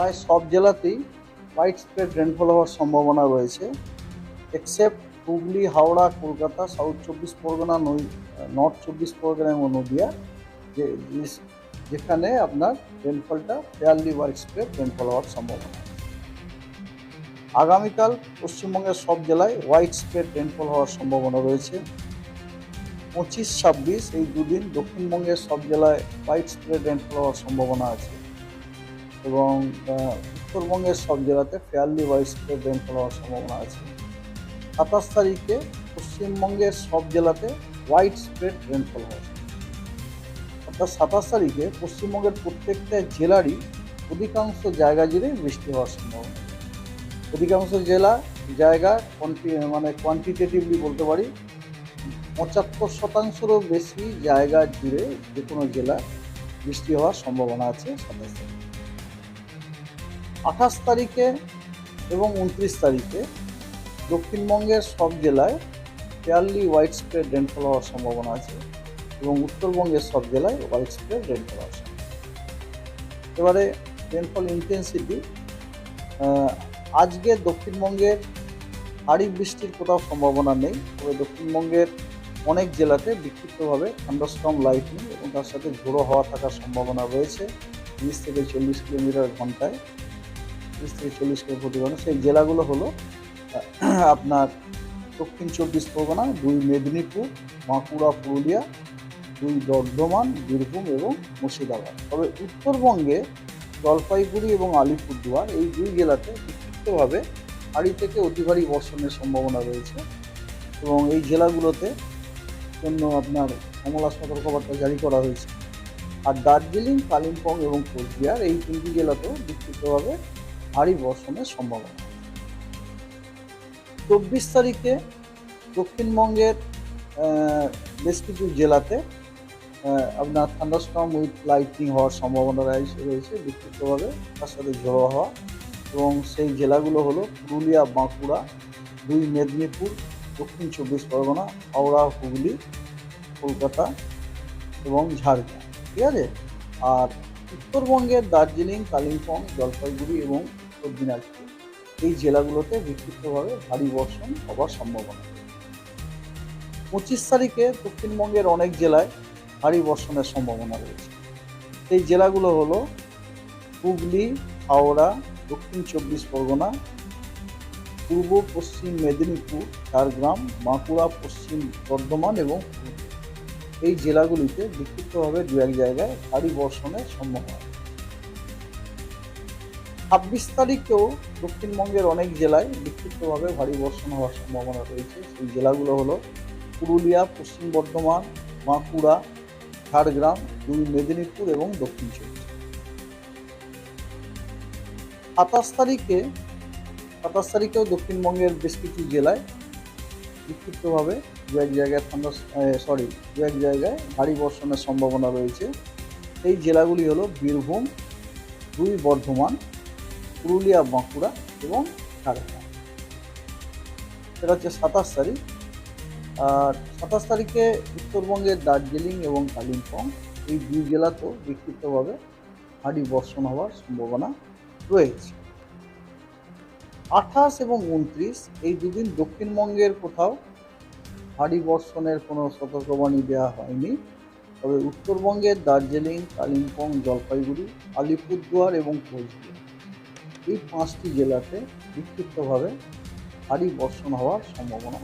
প্রায় সব জেলাতেই হোয়াইট স্প্রেড রেনফল হওয়ার সম্ভাবনা রয়েছে এক্সেপ্ট হুগলি, হাওড়া, কলকাতা সাউথ চব্বিশ পরগনা, নই নর্থ চব্বিশ পরগনা এবং নদিয়া, যে যেখানে আপনার রেনফলটা ফেয়ারলি হোয়াইট স্প্রেড রেনফল হওয়ার সম্ভাবনা। আগামীকাল পশ্চিমবঙ্গের সব জেলায় হোয়াইট স্প্রেড রেনফল হওয়ার সম্ভাবনা রয়েছে। পঁচিশ, ছাব্বিশ, এই দুদিন দক্ষিণবঙ্গের সব জেলায় হোয়াইট স্প্রেড রেনফল হওয়ার সম্ভাবনা আছে। এবং উত্তরবঙ্গের সব জেলাতে ফেয়ারলি স্প্রেড রেনফল হওয়ার সম্ভাবনা আছে। সাতাশ তারিখে পশ্চিমবঙ্গের সব জেলাতে হোয়াইট স্প্রেড রেনফল হবে অর্থাৎ সাতাশ তারিখে পশ্চিমবঙ্গের প্রত্যেকটা জেলারই অধিকাংশ জায়গা জুড়ে বৃষ্টি হওয়ার সম্ভাবনা। অধিকাংশ জেলা জায়গা কোয়ান্টি মানে কোয়ান্টিটেটিভলি বলতে পারি, পঁচাত্তর শতাংশেরও বেশি জায়গা জুড়ে যে কোনো জেলা বৃষ্টি হওয়ার সম্ভাবনা আছে সাতাশ তারিখে। আঠাশ তারিখে এবং উনত্রিশ তারিখে দক্ষিণবঙ্গের সব জেলায় ফেয়ারলি হোয়াইট স্প্রেড রেনফল হওয়ার সম্ভাবনা আছে এবং উত্তরবঙ্গের সব জেলায় হোয়াইট স্প্রেড রেনফল হওয়ার সম্ভাবনা। এবারে রেনফল ইন্টেন্সিটি আজকে দক্ষিণবঙ্গের ভারী বৃষ্টির কোথাও সম্ভাবনা নেই, তবে দক্ষিণবঙ্গের অনেক জেলাতে বিক্ষিপ্তভাবে থান্ডারস্টর্ম লাইটনিং এবং তার সাথে ঝোড়ো হাওয়া থাকার সম্ভাবনা রয়েছে, তিরিশ থেকে চল্লিশ কিলোমিটার ঘন্টায়। থেকে চল্লিশ কিলোমিটার প্রতি ঘণ্টা সেই জেলাগুলো হলো আপনার দক্ষিণ চব্বিশ পরগনা, দুই মেদিনীপুর, বাঁকুড়া, পুরুলিয়া, দুই বর্ধমান, বীরভূম এবং মুর্শিদাবাদ। তবে উত্তরবঙ্গে জলপাইগুড়ি এবং আলিপুরদুয়ার এই দুই জেলাতে বিক্ষিপ্তভাবে ভারী থেকে অতি ভারী বর্ষণের সম্ভাবনা রয়েছে এবং এই জেলাগুলোতে জন্য আপনার কমলা সতর্কবার্তা জারি করা হয়েছে। আর দার্জিলিং, কালিম্পং এবং কোচবিহার এই তিনটি জেলাতেও বিক্ষিপ্তভাবে ভারী বর্ষণের সম্ভাবনা। চব্বিশ তারিখে দক্ষিণবঙ্গের বেশ কিছু জেলাতে আপনার থান্ডারস্টর্ম উইথ লাইটিং হওয়ার সম্ভাবনা রয়েছে রয়েছে বিক্ষিপ্তভাবে, তার সাথে ঝোড়ো হওয়া এবং সেই জেলাগুলো হলো পুরুলিয়া, বাঁকুড়া, দুই মেদিনীপুর, দক্ষিণ চব্বিশ পরগনা, হাওড়া, হুগলি, কলকাতা এবং ঝাড়গ্রাম। ঠিক আছে? আর উত্তরবঙ্গের দার্জিলিং, কালিম্পং, জলপাইগুড়ি এবং উত্তর দিনাজপুর। এই জেলাগুলোতে বিক্ষিপ্তভাবে ভারী বর্ষণ হওয়ার সম্ভাবনা। পঁচিশ তারিখে দক্ষিণবঙ্গের অনেক জেলায় ভারী বর্ষণের সম্ভাবনা রয়েছে। এই জেলাগুলো হলো হুগলি, হাওড়া, দক্ষিণ চব্বিশ পরগনা, পূর্ব পশ্চিম মেদিনীপুর, ঝাড়গ্রাম, বাঁকুড়া, পশ্চিম বর্ধমান এবং। এই জেলাগুলিতে বিক্ষিপ্তভাবে দু এক জায়গায় ভারী বর্ষণের সম্ভাবনা। ছাব্বিশ তারিখেও দক্ষিণবঙ্গের অনেক জেলায় বিক্ষিপ্তভাবে ভারী বর্ষণ হওয়ার সম্ভাবনা রয়েছে। সেই জেলাগুলো হলো পুরুলিয়া, পশ্চিম বর্ধমান, বাঁকুড়া, ঝাড়গ্রাম, দুই মেদিনীপুর এবং দক্ষিণ চব্বিশ। সাতাশ তারিখে, সাতাশ তারিখেও দক্ষিণবঙ্গের বেশ কিছু জেলায় বিক্ষিপ্তভাবে দু এক জায়গায় ঠান্ডা সরি দু এক জায়গায় ভারী বর্ষণের সম্ভাবনা রয়েছে। এই জেলাগুলি হলো বীরভূম, দুই বর্ধমান, পুরুলিয়া, বাঁকুড়া এবং ঝাড়গ্রাম। সেটা হচ্ছে সাতাশ তারিখ। আর সাতাশ তারিখে উত্তরবঙ্গের দার্জিলিং এবং কালিম্পং, এই দুই জেলাতেও বিক্ষিপ্তভাবে ভারী বর্ষণ হওয়ার সম্ভাবনা রয়েছে। আঠাশ এবং উনত্রিশ, এই দুদিন দক্ষিণবঙ্গের কোথাও ভারী বর্ষণের কোনো সতর্কবাণী দেওয়া হয়নি। তবে উত্তরবঙ্গের দার্জিলিং, কালিম্পং, জলপাইগুড়ি, আলিপুরদুয়ার এবং কোচবিহার এই পাঁচটি জেলাতে বিক্ষিপ্তভাবে ভারী বর্ষণ হওয়ার সম্ভাবনা